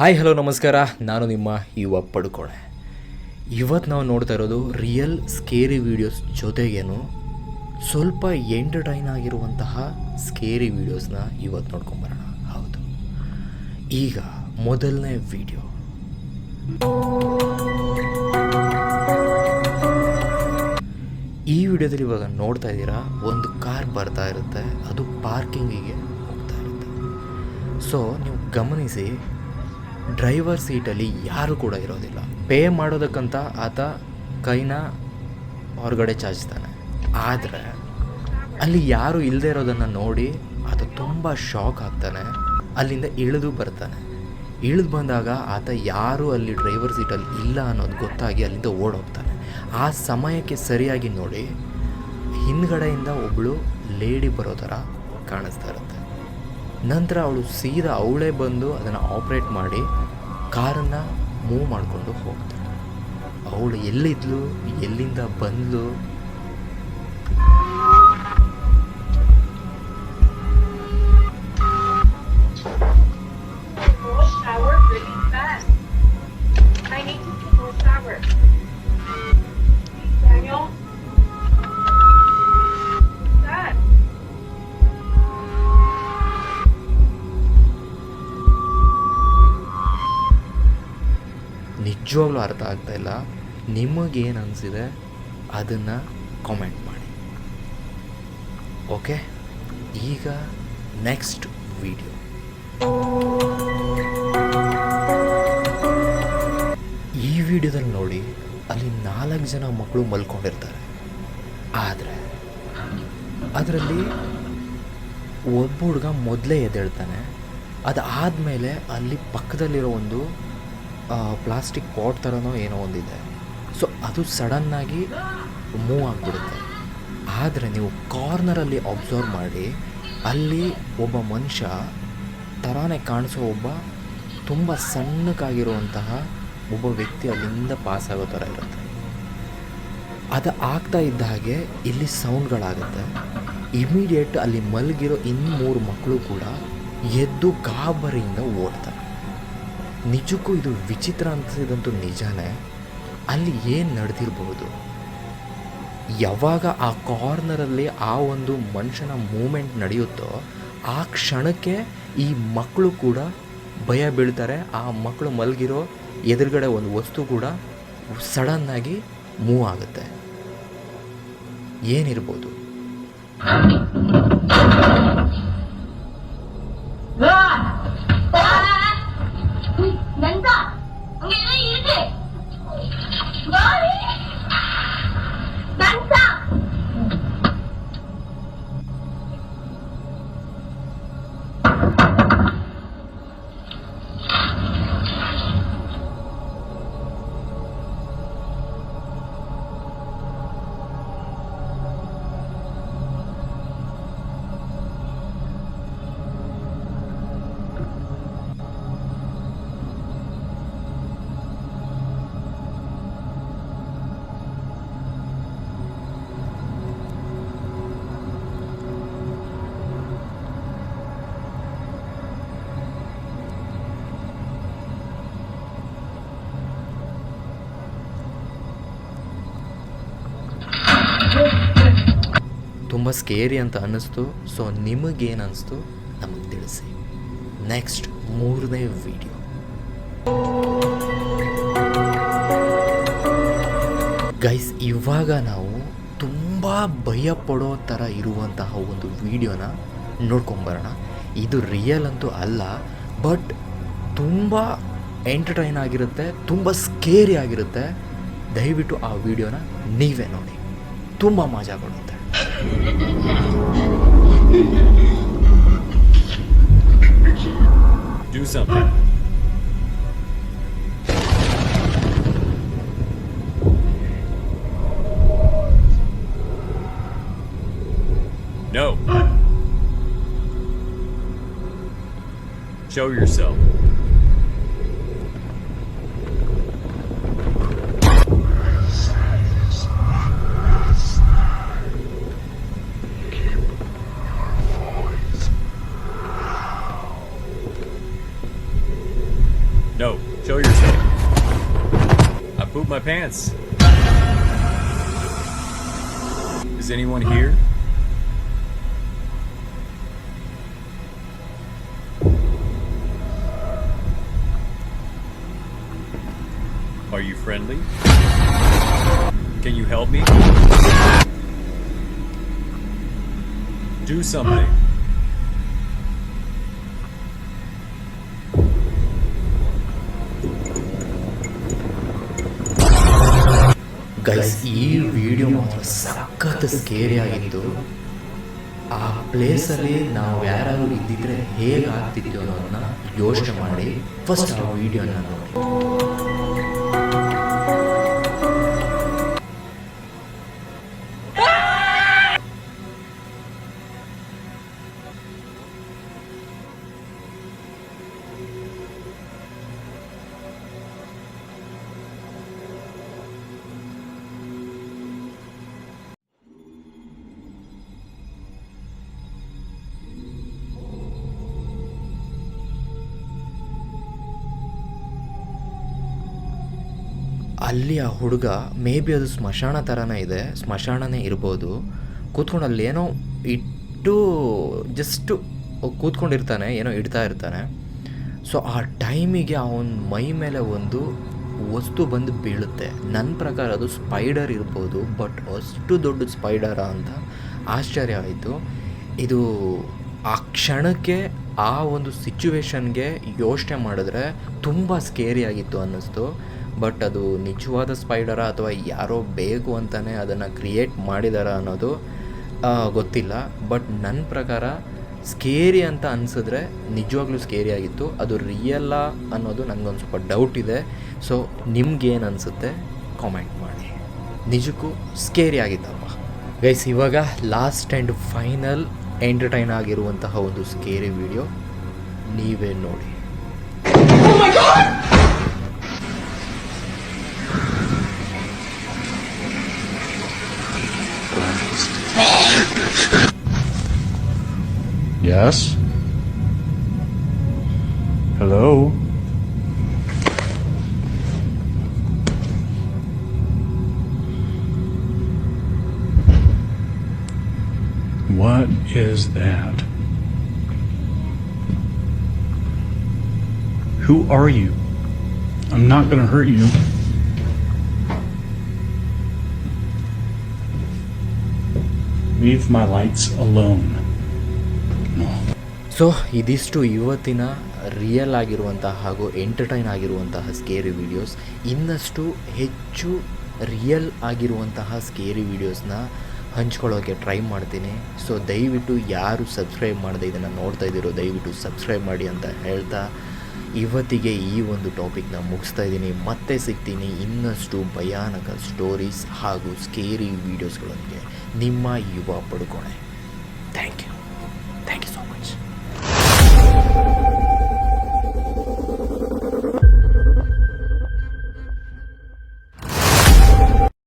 Hi hello ನಮಸ್ಕಾರ. ನಾನು ನಿಮ್ಮ ಯುವ ಪಡ್ಕೊಳೆ ಇವತ್ತು ನಾವು ನೋಡ್ತಾ ಇರೋದು ರಿಯಲ್ ಸ್ಕೇರಿ ವಿಡಿಯೋಸ್ ಜೊತೆಗೇನು ಸ್ವಲ್ಪ ಎಂಟರ್ಟೈನ್ ಆಗಿರುವಂತಹ ಸ್ಕೇರಿ ವೀಡಿಯೋಸ್ನ ಇವತ್ತು ನೋಡ್ಕೊಂಬರೋಣ. ಹೌದು. ಈಗ ಮೊದಲನೇ ವಿಡಿಯೋ ಈ ವಿಡಿಯೋದಲ್ಲಿ ಇವಾಗ ನೋಡ್ತಾ ಇದ್ದೀರಾ, ಒಂದು ಕಾರ್ ಬರ್ತಾ ಇರುತ್ತೆ. ಅದು ಪಾರ್ಕಿಂಗಿಗೆ ಹೋಗ್ತಾ ಇರುತ್ತೆ. ಸೊ ನೀವು ಗಮನಿಸಿ ಡ್ರೈವರ್ ಸೀಟಲ್ಲಿ ಯಾರು ಕೂಡ ಇರೋದಿಲ್ಲ. ಪೇ ಮಾಡೋದಕ್ಕಂತ ಆತ ಕೈನ ಹೊರಗಡೆ ಚಾಚ್ತಾನೆ ಆದರೆ ಅಲ್ಲಿ ಯಾರು ಇಲ್ಲದೆ ಇರೋದನ್ನು ನೋಡಿ ಆತ ತುಂಬ ಶಾಕ್ ಆಗ್ತಾನೆ. ಅಲ್ಲಿಂದ ಇಳಿದು ಬರ್ತಾನೆ. ಇಳಿದು ಬಂದಾಗ ಆತ ಯಾರು ಅಲ್ಲಿ ಡ್ರೈವರ್ ಸೀಟಲ್ಲಿ ಇಲ್ಲ ಅನ್ನೋದು ಗೊತ್ತಾಗಿ ಅಲ್ಲಿಂದ ಓಡೋಗ್ತಾನೆ. ಆ ಸಮಯಕ್ಕೆ ಸರಿಯಾಗಿ ನೋಡಿ ಹಿಂದ್ಗಡೆಯಿಂದ ಒಬ್ಬಳು ಲೇಡಿ ಬರೋ ಥರ ಕಾಣಿಸ್ತಾ ಇರುತ್ತೆ. ನಂತರ ಅವಳು ಸೀದಾ ಅವಳೇ ಬಂದು ಅದನ್ನು ಆಪ್ರೇಟ್ ಮಾಡಿ ಕಾರನ್ನು ಮೂವ್ ಮಾಡಿಕೊಂಡು ಹೋಗ್ತಾಳೆ. ಅವಳು ಎಲ್ಲಿದ್ಲು, ಎಲ್ಲಿಂದ ಬಂದ್ಲು ನಿಜವಾಗ್ಲೂ ಅರ್ಥ ಇಲ್ಲ. ನಿಮಗೇನು ಅನಿಸಿದೆ? ಅದನ್ನು ಕಾಮೆಂಟ್ ಮಾಡಿ. ಓಕೆ ಈಗ ನೆಕ್ಸ್ಟ್ ವಿಡಿಯೋ ಈ ವಿಡಿಯೋದಲ್ಲಿ ನೋಡಿ, ಅಲ್ಲಿ ನಾಲ್ಕು ಜನ ಮಕ್ಕಳು ಮಲ್ಕೊಂಡಿರ್ತಾರೆ. ಆದರೆ, ಅದರಲ್ಲಿ ಒಬ್ಬ ಹುಡುಗ ಮೊದಲೇ ಎದ್ದೇಳ್ತಾನೆ. ಅದಾದಮೇಲೆ ಅಲ್ಲಿ ಪಕ್ಕದಲ್ಲಿರೋ ಒಂದು ಪ್ಲಾಸ್ಟಿಕ್ ಪಾಟ್ ಥರನೋ ಏನೋ ಒಂದಿದೆ. ಸೊ ಅದು ಸಡನ್ನಾಗಿ ಮೂವ್ ಆಗಿಬಿಡುತ್ತೆ. ಆದರೆ ನೀವು ಕಾರ್ನರಲ್ಲಿ ಅಬ್ಸರ್ವ್ ಮಾಡಿ, ಅಲ್ಲಿ ಒಬ್ಬ ಮನುಷ್ಯ ಥರಾನೇ ಕಾಣಿಸೋ ಒಬ್ಬ ತುಂಬ ಸಣ್ಣಕ್ಕಾಗಿರುವಂತಹ ಒಬ್ಬ ವ್ಯಕ್ತಿ ಅಲ್ಲಿಂದ ಪಾಸ್ ಆಗೋ ಥರ ಇರುತ್ತೆ. ಅದು ಆಗ್ತಾ ಇದ್ದ ಹಾಗೆ ಇಲ್ಲಿ ಸೌಂಡ್ಗಳಾಗುತ್ತೆ. ಇಮಿಡಿಯೇಟ್ ಅಲ್ಲಿ ಮಲಗಿರೋ ಇನ್ನು ಮೂರು ಮಕ್ಕಳು ಕೂಡ ಎದ್ದು ಗಾಬರಿಯಿಂದ ಓಡ್ತಾರೆ. ನಿಜಕ್ಕೂ ಇದು ವಿಚಿತ್ರ ಅನಿಸಿದಂತೂ ನಿಜಾನೇ? ಅಲ್ಲಿ ಏನು ನಡೆದಿರಬಹುದು? ಯಾವಾಗ ಆ ಕಾರ್ನರಲ್ಲಿ ಆ ಒಂದು ಮನುಷ್ಯನ ಮೂಮೆಂಟ್ ನಡೆಯುತ್ತೋ, ಆ ಕ್ಷಣಕ್ಕೆ ಈ ಮಕ್ಕಳು ಕೂಡ ಭಯ ಬೀಳ್ತಾರೆ, ಆ ಮಕ್ಕಳು ಮಲಗಿರೋ ಎದುರುಗಡೆ ಒಂದು ವಸ್ತು ಕೂಡ ಸಡನ್ನಾಗಿ ಮೂವ್ ಆಗುತ್ತೆ. ಏನಿರ್ಬೋದು? ತುಂಬ ಸ್ಕೇರಿ ಅಂತ ಅನ್ನಿಸ್ತು. ಸೊ ನಿಮಗೇನು ಅನ್ನಿಸ್ತು ನಮಗೆ ತಿಳಿಸಿ. ನೆಕ್ಸ್ಟ್ ಮೂರನೇ ವಿಡಿಯೋ ಗೈಸ್ ಇವಾಗ ನಾವು ತುಂಬ ಭಯ ಪಡೋ ಥರ ಇರುವಂತಹ ಒಂದು ವಿಡಿಯೋನ ನೋಡ್ಕೊಂಬರೋಣ. ಇದು ರಿಯಲ್ ಅಂತೂ ಅಲ್ಲ ಬಟ್ ತುಂಬ ಎಂಟರ್ಟೈನ್ ಆಗಿರುತ್ತೆ, ತುಂಬ ಸ್ಕೇರಿ ಆಗಿರುತ್ತೆ. ದಯವಿಟ್ಟು ಆ ವಿಡಿಯೋನ ನೀವೇ ನೋಡಿ. ತುಂಬ ಮಜಾ ಕೊಡುತ್ತೆ. Do something. No. Show yourself. Pants. Is anyone here? Are you friendly? Can you help me? Do something. Guys ಈ ವಿಡಿಯೋ ಮಾತ್ರ ಸಖತ್ ಸ್ಕೇರಿ ಆಗಿತ್ತು. ಆ ಪ್ಲೇಸಲ್ಲಿ ನಾವು ಯಾರಾದರೂ ಇದ್ದಿದ್ರೆ ಹೇಗೆ ಅನ್ನೋದನ್ನ ಯೋಚನೆ ಮಾಡಿ ಫಸ್ಟ್ ಆ ವಿಡಿಯೋನ ನೋಡಿ. ಅಲ್ಲಿ ಆ ಹುಡುಗ ಮೇ ಬಿ ಅದು ಸ್ಮಶಾನ ಥರನೇ ಇದೆ, ಸ್ಮಶಾನನೇ ಇರ್ಬೋದು. ಕೂತ್ಕೊಂಡು ಅಲ್ಲಿ ಏನೋ ಇಟ್ಟು ಜಸ್ಟು ಕೂತ್ಕೊಂಡಿರ್ತಾನೆ, ಏನೋ ಇಡ್ತಾ ಇರ್ತಾನೆ. ಸೊ ಆ ಟೈಮಿಗೆ ಅವನ ಮೈ ಮೇಲೆ ಒಂದು ವಸ್ತು ಬಂದು ಬೀಳುತ್ತೆ. ನನ್ನ ಪ್ರಕಾರ ಅದು ಸ್ಪೈಡರ್ ಇರ್ಬೋದು ಬಟ್ ಅಷ್ಟು ದೊಡ್ಡ ಸ್ಪೈಡರ ಅಂತ ಆಶ್ಚರ್ಯ ಆಯಿತು. ಇದು ಆ ಕ್ಷಣಕ್ಕೆ, ಆ ಒಂದು ಸಿಚುವೇಶನ್ಗೆ ಯೋಚನೆ ಮಾಡಿದ್ರೆ ತುಂಬ ಸ್ಕೇರಿ ಆಗಿತ್ತು ಅನ್ನಿಸ್ತು. ಬಟ್ ಅದು ನಿಜವಾದ ಸ್ಪೈಡರ ಅಥವಾ ಯಾರೋ ಬೇಕು ಅಂತಲೇ ಅದನ್ನು ಕ್ರಿಯೇಟ್ ಮಾಡಿದಾರ ಅನ್ನೋದು ಗೊತ್ತಿಲ್ಲ. ಬಟ್ ನನ್ನ ಪ್ರಕಾರ ಸ್ಕೇರಿ ಅಂತ ಅನಿಸಿದ್ರೆ ನಿಜವಾಗ್ಲೂ ಸ್ಕೇರಿ ಆಗಿತ್ತು. ಅದು ರಿಯಲ್ಲ ಅನ್ನೋದು ನನಗೊಂದು ಸ್ವಲ್ಪ ಡೌಟ್ ಇದೆ. ಸೊ ನಿಮ್ಗೇನು ಅನಿಸುತ್ತೆ ಕಾಮೆಂಟ್ ಮಾಡಿ. ನಿಜಕ್ಕೂ ಸ್ಕೇರಿ ಆಗಿತ್ತಪ್ಪ. ಗೈಸ್ ಇವಾಗ ಲಾಸ್ಟ್ ಆ್ಯಂಡ್ ಫೈನಲ್ ಎಂಟರ್ಟೈನ್ ಆಗಿರುವಂತಹ ಒಂದು ಸ್ಕೇರಿ ವಿಡಿಯೋ ನೀವೇ ನೋಡಿ. Yes? Hello? What is that? Who are you? I'm not gonna hurt you. Leave my lights alone. So ಇದಿಷ್ಟು ಇವತ್ತಿನ ರಿಯಲ್ ಆಗಿರುವಂತಹ ಹಾಗೂ ಎಂಟರ್ಟೈನ್ ಆಗಿರುವಂತಹ ಸ್ಕೇರಿ ವಿಡಿಯೋಸ್ ಇನ್ನಷ್ಟು ಹೆಚ್ಚು ರಿಯಲ್ ಆಗಿರುವಂತಹ ಸ್ಕೇರಿ ವಿಡಿಯೋಸ್ನ ಹಂಚ್ಕೊಳ್ಳೋಕ್ಕೆ ಟ್ರೈ ಮಾಡ್ತೀನಿ. ಸೊ ದಯವಿಟ್ಟು ಯಾರು ಸಬ್ಸ್ಕ್ರೈಬ್ ಮಾಡದೆ ಇದನ್ನು ನೋಡ್ತಾ ಇದ್ದೀರೋ, ದಯವಿಟ್ಟು ಸಬ್ಸ್ಕ್ರೈಬ್ ಮಾಡಿ ಅಂತ ಹೇಳ್ತಾ ಇವತ್ತಿಗೆ ಈ ಒಂದು ಟಾಪಿಕ್ನ ಮುಗಿಸ್ತಾ ಇದ್ದೀನಿ. ಮತ್ತೆ ಸಿಗ್ತೀನಿ ಇನ್ನಷ್ಟು ಭಯಾನಕ ಸ್ಟೋರೀಸ್ ಹಾಗೂ ಸ್ಕೇರಿ ವೀಡಿಯೋಸ್ಗಳೊಂದಿಗೆ ನಿಮ್ಮ ಯುವ ಪಡ್ಕೊಣೆ. Thank you